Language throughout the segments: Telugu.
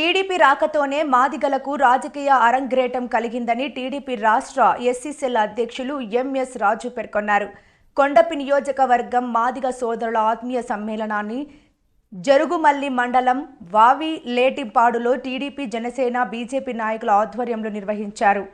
టీడీపీ రాకతోనే మాదిగలకు రాజకీయ అరంగ్రేటం కలిగిందని టీడీపీ రాష్ట్ర ఎస్సీసీఎల్ అధ్యక్షులు ఎంఎస్ రాజు పేర్కొన్నారు. కొండపి నియోజకవర్గం మాదిగ సోదరుల ఆత్మీయ సమ్మేళనాన్ని జరుగుమల్లి మండలం వావి లేటిపాడులో టీడీపీ జనసేన బీజేపీ నాయకుల ఆధ్వర్యంలో నిర్వహించారు.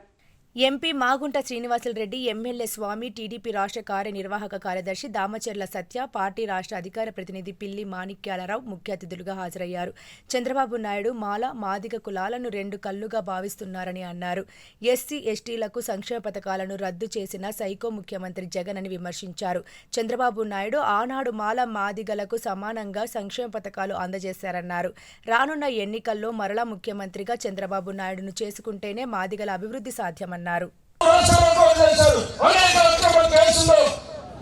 MP Magunta Srinivasulu Reddy MLA Swamy TDP రాష్ట్ర కార్యనిర్వాహక కార్యదర్శి దామచర్ల సత్య పార్టీ రాష్ట్ర అధికార ప్రతినిధి పిల్లి మాణిక్యాలరావు ముఖ్య అతిథులుగా హాజరయ్యారు. చంద్రబాబు నాయుడు మాల మాదిగ కులాలను రెండు కళ్ళుగా భావిస్తున్నారని అన్నారు. ఎస్సీ ఎస్టీలకు సంక్షేమ పథకాలను రద్దు చేసిన సైకో ముఖ్యమంత్రి జగన్ అని విమర్శించారు. చంద్రబాబు నాయుడు ఆనాడు మాల మాదిగలకు సమానంగా సంక్షేమ పథకాలు అందజేశారన్నారు. రానున్న ఎన్నికల్లో మరలా ముఖ్యమంత్రిగా చంద్రబాబు నాయుడును చేసుకుంటేనే మాదిగల అభివృద్ధి సాధ్యమన్నారు.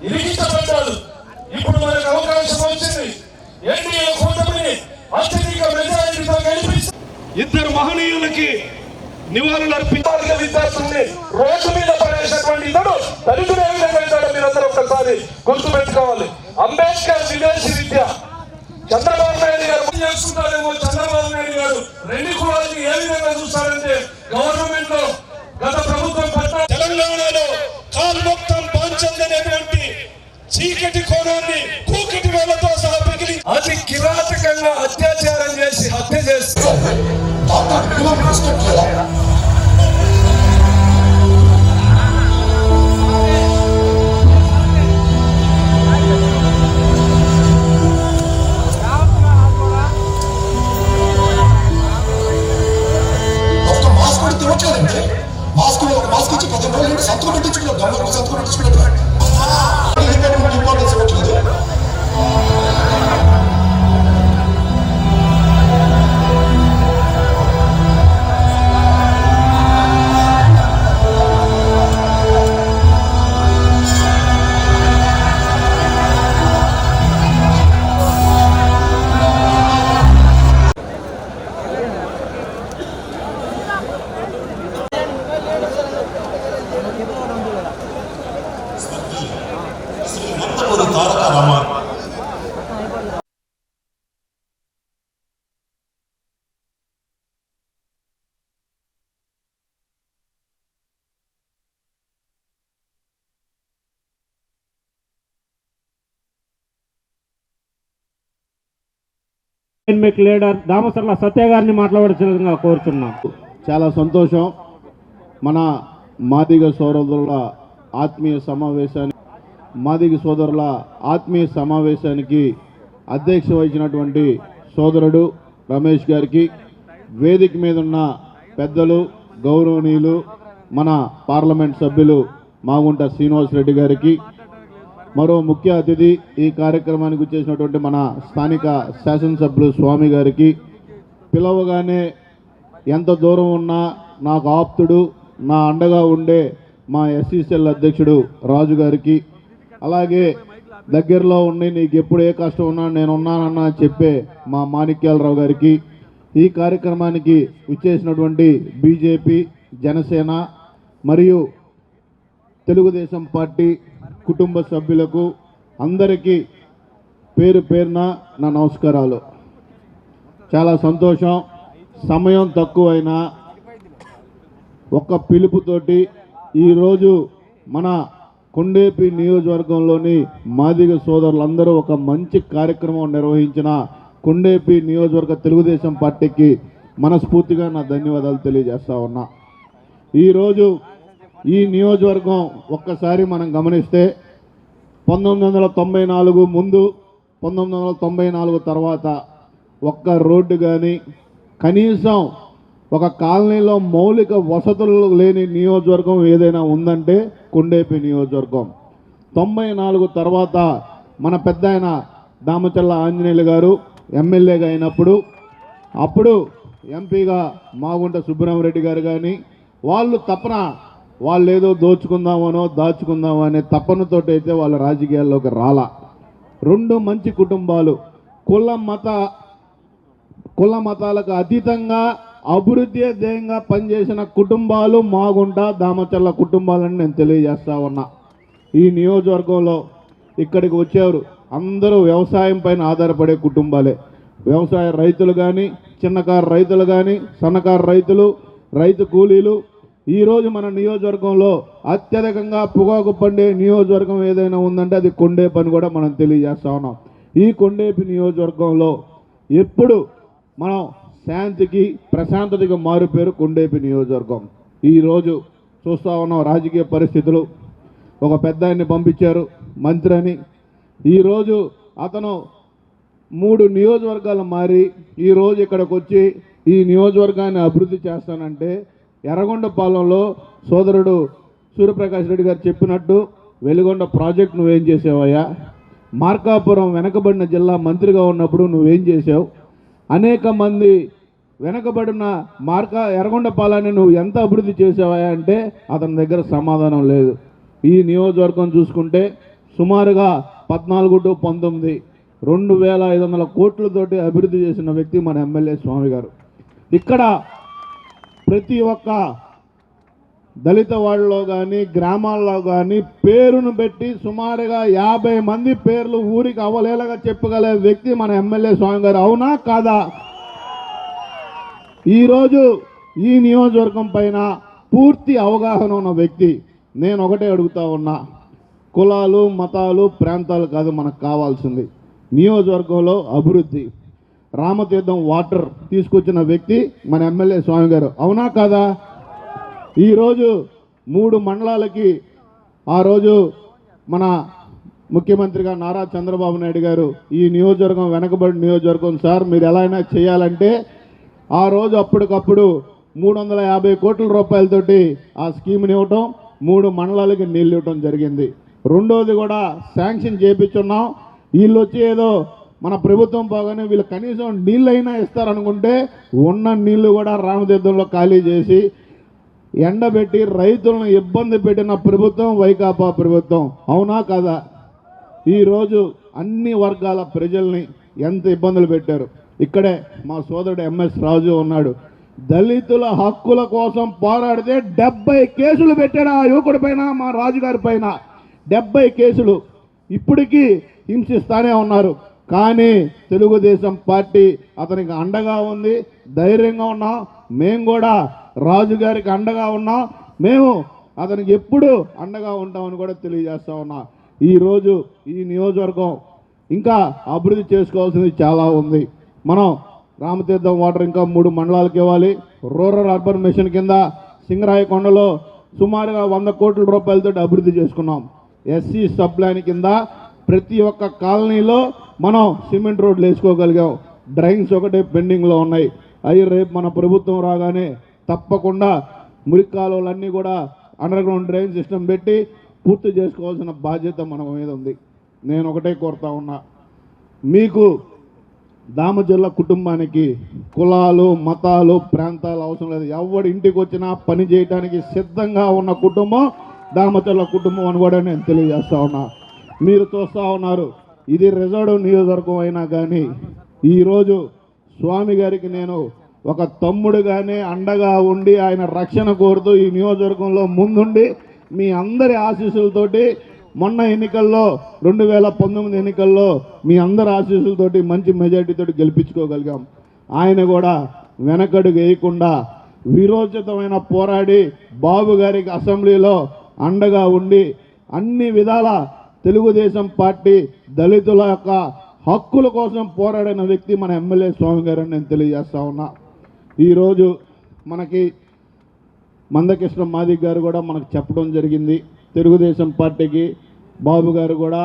ఇరిగించబడ్డారు ఇప్పుడు మనకు అవకాశం వచ్చింది. ఎన్డీఏ కూటమిని అత్యధిక మెజారిటీతో గెలిపించి ఇద్దరు మహనీయులకి నివాళులు అర్పించాలి విద్యార్థుల్ని రోడ్డు మీద పడేసినటువంటి ఇతడు దళితుడు ఏ విధంగా మీరందరూ ఒక్కసారి గుర్తు పెట్టుకోవాలి అంబేద్కర్ డైనమిక్ లీడర్ దామసర్ల సత్య గారిని మాట్లాడవలసిందిగా కోరుచున్నాం. చాలా సంతోషం. మన మాదిగ సోదరుల ఆత్మీయ సమావేశానికి మాదిగ సోదరుల ఆత్మీయ సమావేశానికి అధ్యక్ష వహించినటువంటి సోదరుడు రమేష్ గారికి వేదిక మీద ఉన్న పెద్దలు గౌరవనీయులు మన పార్లమెంట్ సభ్యులు మాగుంట శ్రీనివాసరెడ్డి గారికి మరో ముఖ్య అతిథి ఈ కార్యక్రమానికి వచ్చేసినటువంటి మన స్థానిక శాసనసభ్యులు స్వామి గారికి. పిలవగానే ఎంత దూరం ఉన్నా నాకు ఆప్తుడు నా అండగా ఉండే మా ఎస్సీసీఎల్ అధ్యక్షుడు రాజు గారికి. అలాగే దగ్గరలో ఉండి నీకు ఎప్పుడు ఏ కష్టం ఉన్నా నేను ఉన్నానన్నా చెప్పే మా మాణిక్యాలరావు గారికి. ఈ కార్యక్రమానికి విచ్చేసినటువంటి బీజేపీ జనసేన మరియు తెలుగుదేశం పార్టీ కుటుంబ సభ్యులకు అందరికీ పేరు పేరున నా నమస్కారాలు. చాలా సంతోషం. సమయం తక్కువైనా ఒక్క పిలుపుతోటి ఈరోజు మన కొండేపి నియోజకవర్గంలోని మాదిగ సోదరులందరూ ఒక మంచి కార్యక్రమం నిర్వహించిన కొండేపి నియోజకవర్గ తెలుగుదేశం పార్టీకి మనస్ఫూర్తిగా నా ధన్యవాదాలు తెలియజేస్తా ఉన్నా. ఈరోజు ఈ నియోజకవర్గం ఒక్కసారి మనం గమనిస్తే పంతొమ్మిది వందల తొంభై నాలుగు ముందు పంతొమ్మిది వందల తొంభై నాలుగు తర్వాత ఒక్క రోడ్డు కానీ కనీసం ఒక కాలనీలో మౌలిక వసతులు లేని నియోజకవర్గం ఏదైనా ఉందంటే కొండేపి నియోజకవర్గం. తొంభై నాలుగు తర్వాత మన పెద్ద ఆయన దామచల్ల ఆంజనేయులు గారు ఎమ్మెల్యేగా అయినప్పుడు అప్పుడు ఎంపీగా మాగుంట సుబ్బరామరెడ్డి గారు కానీ వాళ్ళు తపన వాళ్ళు ఏదో దోచుకుందామనో దాచుకుందామో అనే తపనతోటి అయితే వాళ్ళ రాజకీయాల్లోకి రాలా. రెండు మంచి కుటుంబాలు. కుల మత కుల మతాలకు అతీతంగా అభివృద్ధి ధ్యేయంగా పనిచేసిన కుటుంబాలు మాగుంట దామచల్ల కుటుంబాలని నేను తెలియజేస్తా ఉన్నా. ఈ నియోజకవర్గంలో ఇక్కడికి వచ్చేవారు అందరూ వ్యవసాయం పైన ఆధారపడే కుటుంబాలే. వ్యవసాయ రైతులు కానీ చిన్నకారు రైతులు కానీ సన్నకారు రైతులు రైతు కూలీలు ఈరోజు మన నియోజకవర్గంలో అత్యధికంగా పొగాకు పండే నియోజకవర్గం ఏదైనా ఉందంటే అది కొండేపి అని కూడా మనం తెలియజేస్తా ఉన్నాం. ఈ కొండేపి నియోజకవర్గంలో ఎప్పుడు మనం శాంతికి ప్రశాంతతకి మారుపేరు కొండేపి నియోజకవర్గం. ఈరోజు చూస్తూ ఉన్నాం రాజకీయ పరిస్థితులు. ఒక పెద్ద ఆయన్ని పంపించారు మంత్రి అని. ఈరోజు అతను మూడు నియోజకవర్గాలు మారి ఈరోజు ఇక్కడికి వచ్చి ఈ నియోజకవర్గాన్ని అభివృద్ధి చేస్తానంటే ఎర్రగొండపాలెంలో సోదరుడు సూర్యప్రకాష్ రెడ్డి గారు చెప్పినట్టు వెలుగొండ ప్రాజెక్ట్ నువ్వేం చేసావయ్యా? మార్కాపురం వెనకబడిన జిల్లా మంత్రిగా ఉన్నప్పుడు నువ్వేం చేసావు? అనేక మంది వెనకబడిన మార్కా ఎర్రగొండపాలని నువ్వు ఎంత అభివృద్ధి చేసావా అంటే అతని దగ్గర సమాధానం లేదు. ఈ నియోజకవర్గం చూసుకుంటే సుమారుగా పద్నాలుగు టు పంతొమ్మిది రెండు వేల ఐదు వందల కోట్లతోటి అభివృద్ధి చేసిన వ్యక్తి మన ఎమ్మెల్యే స్వామి గారు. ఇక్కడ ప్రతి ఒక్క దళిత వాళ్ళలో కానీ గ్రామాల్లో కానీ పేరును పెట్టి సుమారుగా యాభై మంది పేర్లు ఊరికి అవలేలగా చెప్పగల వ్యక్తి మన ఎమ్మెల్యే స్వామి గారు అవునా కాదా? ఈరోజు ఈ నియోజకవర్గం పైన పూర్తి అవగాహన ఉన్న వ్యక్తి నేను ఒకటే అడుగుతా ఉన్నా. కులాలు మతాలు ప్రాంతాలు కాదు మనకు కావాల్సింది. నియోజకవర్గంలో అభివృద్ధి. రామతీర్థం వాటర్ తీసుకొచ్చిన వ్యక్తి మన ఎమ్మెల్యే స్వామి గారు. అవునా కాదా? ఈరోజు మూడు మండలాలకి ఆ రోజు మన ముఖ్యమంత్రిగా నారా చంద్రబాబు నాయుడు గారు ఈ నియోజకవర్గం వెనకబడి నియోజకవర్గం సార్ మీరు ఎలా అయినా చేయాలంటే ఆ రోజు అప్పటికప్పుడు మూడు వందల యాభై కోట్ల రూపాయలతోటి ఆ స్కీమ్ని ఇవ్వటం మూడు మండలాలకి నీళ్ళు ఇవ్వటం జరిగింది. రెండోది కూడా శాంక్షన్ చేయించున్నాం వీళ్ళు వచ్చి ఏదో మన ప్రభుత్వం పోగానే వీళ్ళు కనీసం నీళ్ళైనా ఇస్తారనుకుంటే ఉన్న నీళ్ళు కూడా రామతీర్థంలో ఖాళీ చేసి ఎండబెట్టి రైతులను ఇబ్బంది పెట్టిన ప్రభుత్వం వైకాపా ప్రభుత్వం. అవునా కదా? ఈరోజు అన్ని వర్గాల ప్రజల్ని ఎంత ఇబ్బందులు పెట్టారు. ఇక్కడే మా సోదరుడు ఎంఎస్ రాజు ఉన్నాడు. దళితుల హక్కుల కోసం పోరాడితే డెబ్బై కేసులు పెట్టాడు ఆ యువకుడి పైన మా రాజుగారి పైన. డెబ్బై కేసులు ఇప్పటికీ హింసిస్తానే ఉన్నారు. కానీ తెలుగుదేశం పార్టీ అతనికి అండగా ఉంది. ధైర్యంగా ఉన్నాం. మేము కూడా రాజుగారికి అండగా ఉన్నాం. మేము అతనికి ఎప్పుడు అండగా ఉంటామని కూడా తెలియజేస్తా ఉన్నా. ఈరోజు ఈ నియోజకవర్గం ఇంకా అభివృద్ధి చేసుకోవాల్సింది చాలా ఉంది. మనం రామతీర్థం వాటర్ ఇంకా మూడు మండలాలకు ఇవ్వాలి. రూరల్ అర్బన్ మిషన్ కింద సింగరాయకొండలో సుమారుగా వంద కోట్ల రూపాయలతో అభివృద్ధి చేసుకున్నాం. ఎస్సీ సబ్ లైన్ కింద ప్రతి ఒక్క కాలనీలో మనం సిమెంట్ రోడ్లు వేసుకోగలిగాం. డ్రైన్స్ ఒకటే పెండింగ్లో ఉన్నాయి. అవి రేపు మన ప్రభుత్వం రాగానే తప్పకుండా మురికి కాలువలన్నీ కూడా అండర్ గ్రౌండ్ డ్రైన్ సిస్టమ్ పెట్టి పూర్తి చేసుకోవాల్సిన బాధ్యత మన మీద ఉంది. నేను ఒకటే కోరుతా ఉన్నా. మీకు దామజల్ల కుటుంబానికి కులాలు మతాలు ప్రాంతాలు అవసరం లేదు. ఎవడి ఇంటికి వచ్చినా పని చేయడానికి సిద్ధంగా ఉన్న కుటుంబం దామచల్ల కుటుంబం అని కూడా నేను తెలియజేస్తా ఉన్నా. మీరు చూస్తూ ఉన్నారు. ఇది రిజర్వ్ నియోజకవర్గం అయినా కానీ ఈరోజు స్వామి గారికి నేను ఒక తమ్ముడుగానే అండగా ఉండి ఆయన రక్షణ కోరుతూ ఈ నియోజకవర్గంలో ముందుండి మీ అందరి ఆశీస్సులతోటి మొన్న ఎన్నికల్లో రెండు వేల పంతొమ్మిది ఎన్నికల్లో మీ అందరి ఆశీస్సులతోటి మంచి మెజార్టీతో గెలిపించుకోగలిగాం. ఆయన కూడా వెనకడుగు వేయకుండా విరోచితమైన పోరాడి బాబు గారికి అసెంబ్లీలో అండగా ఉండి అన్ని విధాల తెలుగుదేశం పార్టీ దళితుల యొక్క హక్కుల కోసం పోరాడిన వ్యక్తి మన ఎమ్మెల్యే స్వామి గారు నేను తెలియజేస్తా ఉన్నా. ఈరోజు మనకి మందకృష్ణ మాదిక్ గారు కూడా మనకు చెప్పడం జరిగింది. తెలుగుదేశం పార్టీకి బాబు గారు కూడా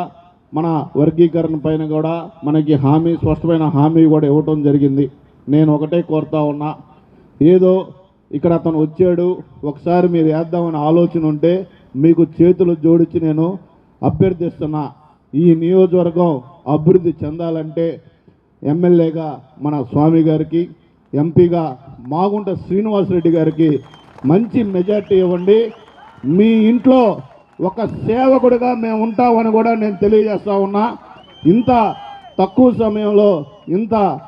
మన వర్గీకరణ పైన కూడా మనకి హామీ స్పష్టమైన హామీ కూడా ఇవ్వటం జరిగింది. నేను ఒకటే కోరుతా ఉన్నా. ఏదో ఇక్కడ అతను వచ్చాడు ఒకసారి మీరు వేద్దామని ఆలోచన ఉంటే మీకు చేతులు జోడించి నేను అభ్యర్థిస్తున్నా. ఈ నియోజకవర్గం అభివృద్ధి చెందాలంటే ఎమ్మెల్యేగా మన స్వామి గారికి ఎంపీగా మాగుంట శ్రీనివాసరెడ్డి గారికి మంచి మెజార్టీ ఇవ్వండి. మీ ఇంట్లో ఒక సేవకుడిగా మేము ఉంటామని కూడా నేను తెలియజేస్తా ఉన్నా. ఇంత తక్కువ సమయంలో ఇంత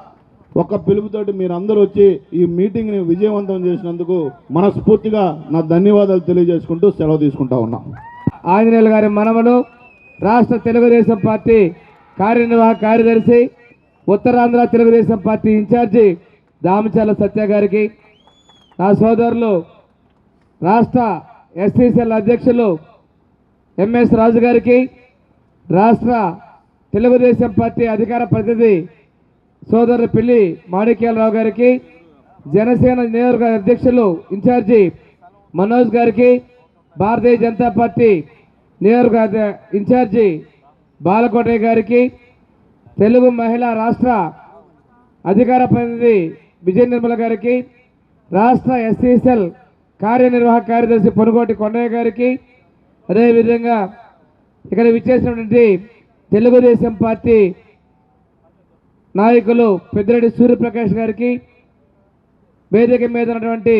ఒక పిలుపుతోటి మీరందరూ వచ్చి ఈ మీటింగ్ని విజయవంతం చేసినందుకు మనస్ఫూర్తిగా నా ధన్యవాదాలు తెలియజేసుకుంటూ సెలవు తీసుకుంటా ఉన్నాం. ఆంజనేయులు గారి మనవలు రాష్ట్ర తెలుగుదేశం పార్టీ కార్యనిర్వాహక కార్యదర్శి ఉత్తరాంధ్ర తెలుగుదేశం పార్టీ ఇన్ఛార్జి దామచర్ల సత్య గారికి నా సోదరులు రాష్ట్ర ఎస్సీసీఎల్ అధ్యక్షులు ఎంఎస్ రాజు గారికి రాష్ట్ర తెలుగుదేశం పార్టీ అధికార ప్రతినిధి సోదరు పిల్లి మాణిక్యాలరావు గారికి జనసేన నియోజకవర్గ అధ్యక్షులు ఇన్ఛార్జి మనోజ్ గారికి భారతీయ జనతా పార్టీ నియోజకవర్గ ఇన్ఛార్జి బాలకోటయ్య గారికి తెలుగు మహిళా రాష్ట్ర అధికార ప్రతినిధి విజయ నిర్మల గారికి రాష్ట్ర ఎస్సీసెల్ కార్యనిర్వాహక కార్యదర్శి పొనుగోటి కొండయ్య గారికి అదేవిధంగా ఇక్కడ విచ్చేసినటువంటి తెలుగుదేశం పార్టీ నాయకులు పెద్దిరెడ్డి సూర్యప్రకాష్ గారికి వేదిక మీద ఉన్నటువంటి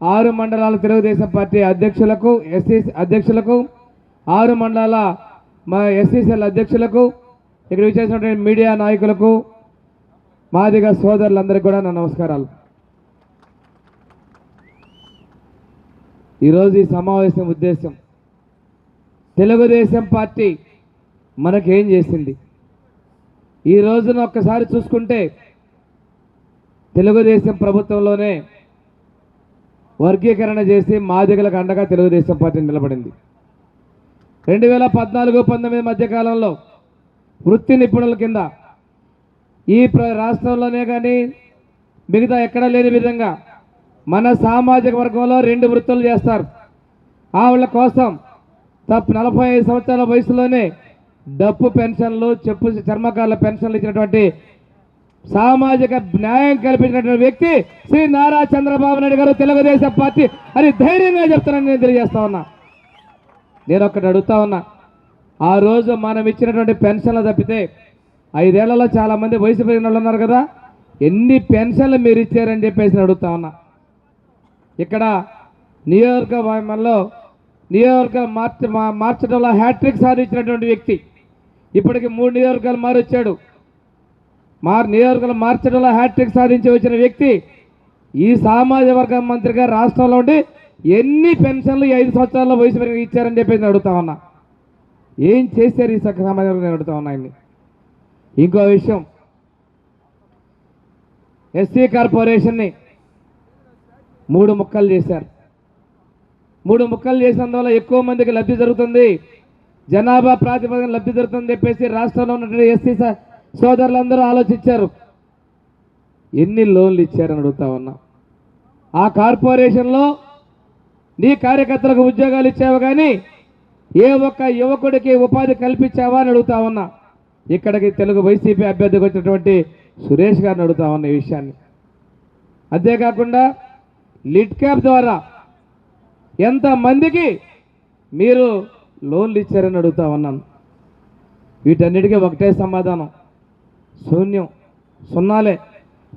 ఆరు మండలాల తెలుగుదేశం పార్టీ అధ్యక్షులకు ఎస్సీ అధ్యక్షులకు ఆరు మండలాల మా ఎస్సీసీఎల్ అధ్యక్షులకు ఇక్కడ విచ్చేసినటువంటి మీడియా నాయకులకు మాదిగ సోదరులందరికీ కూడా నా నమస్కారాలు. ఈరోజు ఈ సమావేశం ఉద్దేశం తెలుగుదేశం పార్టీ మనకేం చేసింది? ఈ రోజున ఒక్కసారి చూసుకుంటే తెలుగుదేశం ప్రభుత్వంలోనే వర్గీకరణ చేసి మాదిగలకు అండగా తెలుగుదేశం పార్టీ నిలబడింది. రెండు వేల పద్నాలుగు పంతొమ్మిది మధ్యకాలంలో వృత్తి నిపుణుల కింద ఈ ప్ర రాష్ట్రంలోనే కానీ మిగతా ఎక్కడా లేని విధంగా మన సామాజిక వర్గంలో రెండు వృత్తులు చేస్తారు. ఆవిడ కోసం తప్ప నలభై ఐదు సంవత్సరాల వయసులోనే డప్పు పెన్షన్లు చెప్పు చర్మకారుల పెన్షన్లు ఇచ్చినటువంటి సామాజిక న్యాయం కల్పించినటువంటి వ్యక్తి శ్రీ నారా చంద్రబాబు నాయుడు గారు తెలుగుదేశం పార్టీ అని ధైర్యంగా చెప్తానని నేను తెలియజేస్తా ఉన్నా. నేను ఒకటి అడుగుతా ఉన్నా. ఆ రోజు మనం ఇచ్చినటువంటి పెన్షన్లు తప్పితే ఐదేళ్ళలో చాలా మంది వయసు పెరిగిన వాళ్ళు ఉన్నారు కదా ఎన్ని పెన్షన్లు మీరు ఇచ్చారని చెప్పేసి అడుగుతా ఉన్నా. ఇక్కడ నియోజకవర్గంలో నియోజక మార్చ మార్చడంలో హ్యాట్రిక్ సాధించినటువంటి వ్యక్తి ఇప్పటికి మూడు నియోజకవర్గాలు మారొచ్చాడు. మార్ నియోజకవర్గాలు మార్చడంలో హ్యాట్రిక్ సాధించి వచ్చిన వ్యక్తి ఈ సామాజిక వర్గం మంత్రిగా రాష్ట్రంలో ఉండి ఎన్ని పెన్షన్లు ఐదు సంవత్సరాల వయసు వరకు ఇచ్చారని చెప్పేసి నేను అడుగుతా ఉన్నా. ఏం చేశారు ఈ సగ సమాజంలో నేను అడుగుతా ఉన్నా ఆయన్ని. ఇంకో విషయం. ఎస్సీ కార్పొరేషన్ని మూడు ముక్కలు చేశారు. మూడు ముక్కలు చేసినందువల్ల ఎక్కువ మందికి లబ్ధి జరుగుతుంది. జనాభా ప్రాతిపదికన లబ్ధి జరుగుతుందని చెప్పేసి రాష్ట్రంలో ఉన్నటువంటి ఎస్సీ స- సోదరులందరూ ఆలోచించారు. ఎన్ని లోన్లు ఇచ్చారని అడుగుతా ఉన్నా. ఆ కార్పొరేషన్లో నీ కార్యకర్తలకు ఉద్యోగాలు ఇచ్చావు కానీ ఏ ఒక్క యువకుడికి ఉపాధి కల్పించావా అని అడుగుతా ఉన్నా. ఇక్కడికి తెలుగు వైసీపీ అభ్యర్థికి వచ్చినటువంటి సురేష్ గారిని అడుగుతా ఉన్నా ఈ విషయాన్ని. అంతేకాకుండా లిడ్ క్యాప్ ద్వారా ఎంతమందికి మీరు లోన్లు ఇచ్చారని అడుగుతా ఉన్నాను. వీటన్నిటికీ ఒకటే సమాధానం. శూన్యం. సున్నాలే.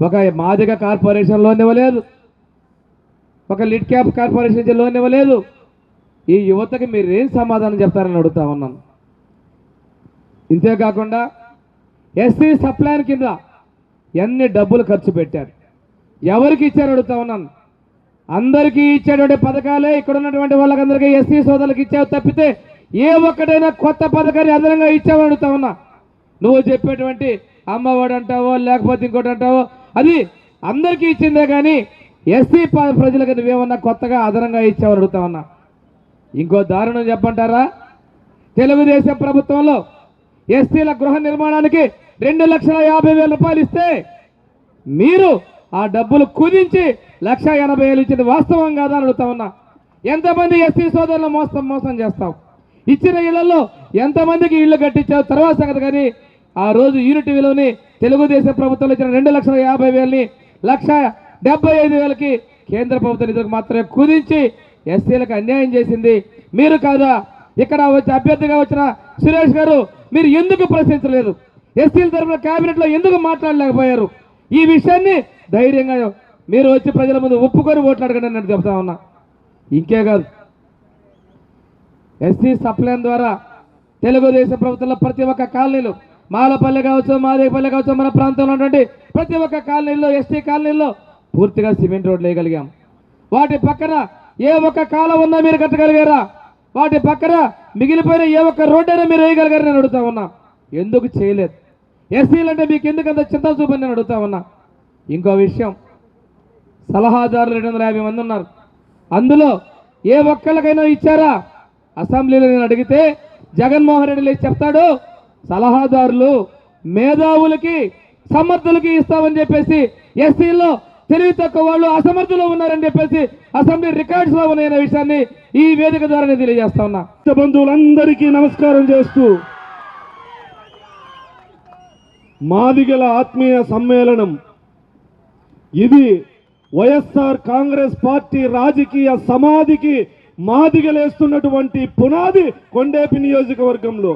ఒక మాదిగ కార్పొరేషన్ ఇవ్వలేదు ఒక లిడ్ క్యాప్ కార్పొరేషన్ నుంచి లోన్ ఇవ్వలేదు. ఈ యువతకి మీరు ఏం సమాధానం చెప్తారని అడుగుతా ఉన్నాను. ఇంతేకాకుండా ఎస్సీ సప్లైన్ కింద ఎన్ని డబ్బులు ఖర్చు పెట్టారు? ఎవరికి ఇచ్చారు అడుగుతా ఉన్నాను. అందరికీ ఇచ్చేటువంటి పథకాలే ఇక్కడ ఉన్నటువంటి వాళ్ళకందరికీ ఎస్సీ సోదరులకు ఇచ్చావు తప్పితే ఏ ఒక్కటైనా కొత్త పథకాన్ని అదనంగా ఇచ్చావు అడుగుతా ఉన్నా. నువ్వు చెప్పేటువంటి అమ్మఒడు అంటావో లేకపోతే ఇంకోటి అంటావో అది అందరికీ ఇచ్చిందే కానీ ఎస్సీ ప్రజలకు నువ్వేమన్నా కొత్తగా అదనంగా ఇచ్చావని అడుగుతా ఉన్నా. ఇంకో దారుణం చెప్పంటారా? తెలుగుదేశం ప్రభుత్వంలో ఎస్సీల గృహ నిర్మాణానికి రెండు లక్షల యాభై వేల రూపాయలు ఇస్తే మీరు ఆ డబ్బులు కుదించి లక్ష ఎనభై వేలు ఇచ్చింది వాస్తవం కాదా అని అడుగుతా ఉన్నా. ఎంతమంది ఎస్సీ సోదరులు మోసం మోసం చేస్తావు? ఇచ్చిన ఇళ్ళలో ఎంతమందికి ఇళ్ళు కట్టించావు? తర్వాత సంగతి కానీ ఆ రోజు యూనిట్ విలువని తెలుగుదేశం ప్రభుత్వంలో ఇచ్చిన రెండు లక్షల యాభై వేలని లక్ష డెబ్బై ఐదు వేలకి కేంద్ర ప్రభుత్వ నిధులకు మాత్రమే కుదించి ఎస్సీలకు అన్యాయం చేసింది. మీరు కాదా? ఇక్కడ వచ్చి అభ్యర్థిగా వచ్చిన సురేష్ గారు మీరు ఎందుకు ప్రశ్నించలేదు? ఎస్సీల తరఫున కేబినెట్లో ఎందుకు మాట్లాడలేకపోయారు? ఈ విషయాన్ని ధైర్యంగా మీరు వచ్చి ప్రజల ముందు ఒప్పుకొని ఓట్లు అడగండి నేను చెప్తా ఉన్నా. ఇంకే కాదు. ఎస్సీ సప్లైన్ ద్వారా తెలుగుదేశం ప్రభుత్వంలో ప్రతి ఒక్క కాలనీలు మాలపల్లె కావచ్చు మాదేపల్లె కావచ్చు మన ప్రాంతంలో ఉన్నటువంటి ప్రతి ఒక్క కాలనీలో ఎస్టీ కాలనీల్లో పూర్తిగా సిమెంట్ రోడ్లు వేయగలిగాం. వాటి పక్కన ఏ ఒక్క కాలం ఉన్నా మీరు కట్టగలిగారా? వాటి పక్కన మిగిలిపోయిన ఏ ఒక్క రోడ్డు అయినా మీరు వేయగలిగారని నేను అడుగుతా ఉన్నా. ఎందుకు చేయలేదు? ఎస్సీలు అంటే మీకు ఎందుకు అంత చింత చూపని నేను అడుగుతా ఉన్నా. ఇంకో విషయం సలహాదారులు రెండు వందల యాభై మంది ఉన్నారు. అందులో ఏ ఒక్కళ్ళకైనా ఇచ్చారా? అసెంబ్లీలో నేను అడిగితే జగన్మోహన్ రెడ్డి లేచి చెప్తాడు సలహాదారులు మేధావులకి సమర్థులకి ఇస్తామని చెప్పేసి ఎస్సీల్లో తెలివి తక్కువ వాళ్ళు అసమర్థులు ఉన్నారని చెప్పేసి అసెంబ్లీ రికార్డ్స్లో ఉన్నాయనే విషయాన్ని ఈ వేదిక ద్వారా నేను తెలియజేస్తా ఉన్నా. బంధువులందరికీ నమస్కారం చేస్తూ మాదిగల ఆత్మీయ సమ్మేళనం. ఇది వైఎస్ఆర్ కాంగ్రెస్ పార్టీ రాజకీయ సమాధికి మాదిగలేస్తున్నటువంటి పునాది కొండేపి నియోజకవర్గంలో.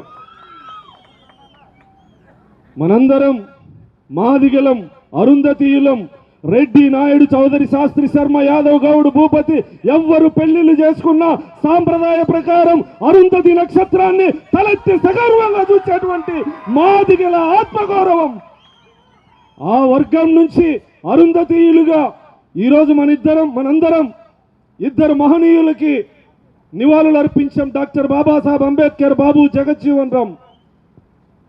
మనందరం మాదిగలం అరుంధతీయులం రెడ్డి నాయుడు చౌదరి శాస్త్రి శర్మ యాదవ్ గౌడ్ భూపతి ఎవ్వరు పెళ్ళిళ్ళు చేసుకున్నా సాంప్రదాయ ప్రకారం అరుంధతి నక్షత్రాన్ని తలెత్తి సగర్వంగా చూసేటువంటి మాదిగల ఆత్మగౌరవం. ఆ వర్గం నుంచి అరుంధతీయులుగా ఈరోజు మన ఇద్దరం మనందరం ఇద్దరు మహనీయులకి నివాళులు అర్పించాం డాక్టర్ బాబాసాహెబ్ అంబేద్కర్ బాబు జగజ్జీవన్ రామ్.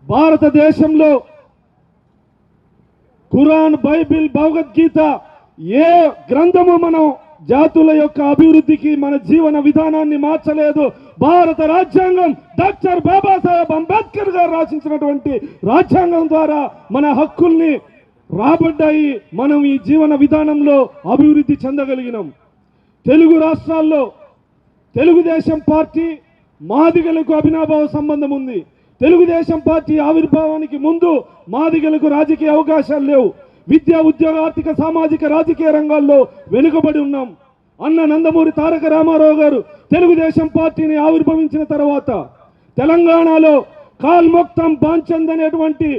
భారతదేశంలో ఖురాన్ బైబిల్ భగవద్గీత ఏ గ్రంథము మనం జాతుల యొక్క అభివృద్ధికి మన జీవన విధానాన్ని మార్చలేదు. భారత రాజ్యాంగం డాక్టర్ బాబాసాహెబ్ అంబేద్కర్ గారు రాసించినటువంటి రాజ్యాంగం ద్వారా మన హక్కుల్ని రాబడ్డాయి. మనం ఈ జీవన విధానంలో అభివృద్ధి చెందగలిగినాం. తెలుగు రాష్ట్రాల్లో తెలుగుదేశం పార్టీ మాదిగలకు అభినాభావ సంబంధం ఉంది. తెలుగుదేశం పార్టీ ఆవిర్భావానికి ముందు మాదిగలకు రాజకీయ అవకాశాలు లేవు. విద్య ఉద్యోగ ఆర్థిక సామాజిక రాజకీయ రంగాల్లో వెనుకబడి ఉన్నాం. అన్న నందమూరి తారక రామారావు గారు తెలుగుదేశం పార్టీని ఆవిర్భవించిన తర్వాత తెలంగాణలో కాల్మొక్తం బాంచంద్ అనేటువంటి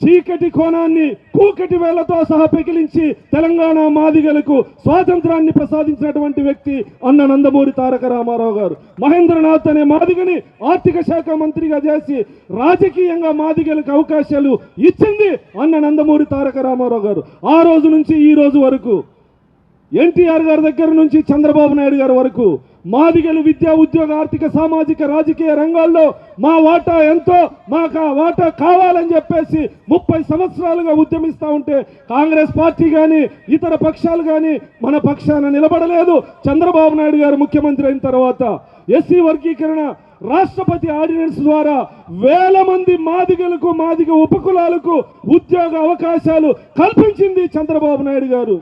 చీకటి కోణాన్ని కూకటి వేళ్ళతో సహా పెకిలించి తెలంగాణ మాదిగలకు స్వాతంత్రాన్ని ప్రసాదించినటువంటి వ్యక్తి అన్న నందమూరి తారక రామారావు గారు. మహేంద్రనాథ్ అనే మాదిగని ఆర్థిక శాఖ మంత్రిగా చేసి రాజకీయంగా మాదిగలకు అవకాశాలు ఇచ్చింది అన్న నందమూరి తారక రామారావు గారు. ఆ రోజు నుంచి ఈ రోజు వరకు ఎన్టీఆర్ గారి దగ్గర నుంచి చంద్రబాబు నాయుడు గారి వరకు మాదిగలు విద్యా ఉద్యోగ ఆర్థిక సామాజిక రాజకీయ రంగాల్లో మా వాటా ఎంతో మాకు ఆ వాటా కావాలని చెప్పేసి ముప్పై సంవత్సరాలుగా ఉద్యమిస్తూ ఉంటే కాంగ్రెస్ పార్టీ కానీ ఇతర పక్షాలు కానీ మన పక్షాన నిలబడలేదు. చంద్రబాబు నాయుడు గారు ముఖ్యమంత్రి అయిన తర్వాత ఎస్సీ వర్గీకరణ రాష్ట్రపతి ఆర్డినెన్స్ ద్వారా వేల మంది మాదిగలకు మాదిగ ఉపకులాలకు ఉద్యోగ అవకాశాలు కల్పించింది చంద్రబాబు నాయుడు గారు.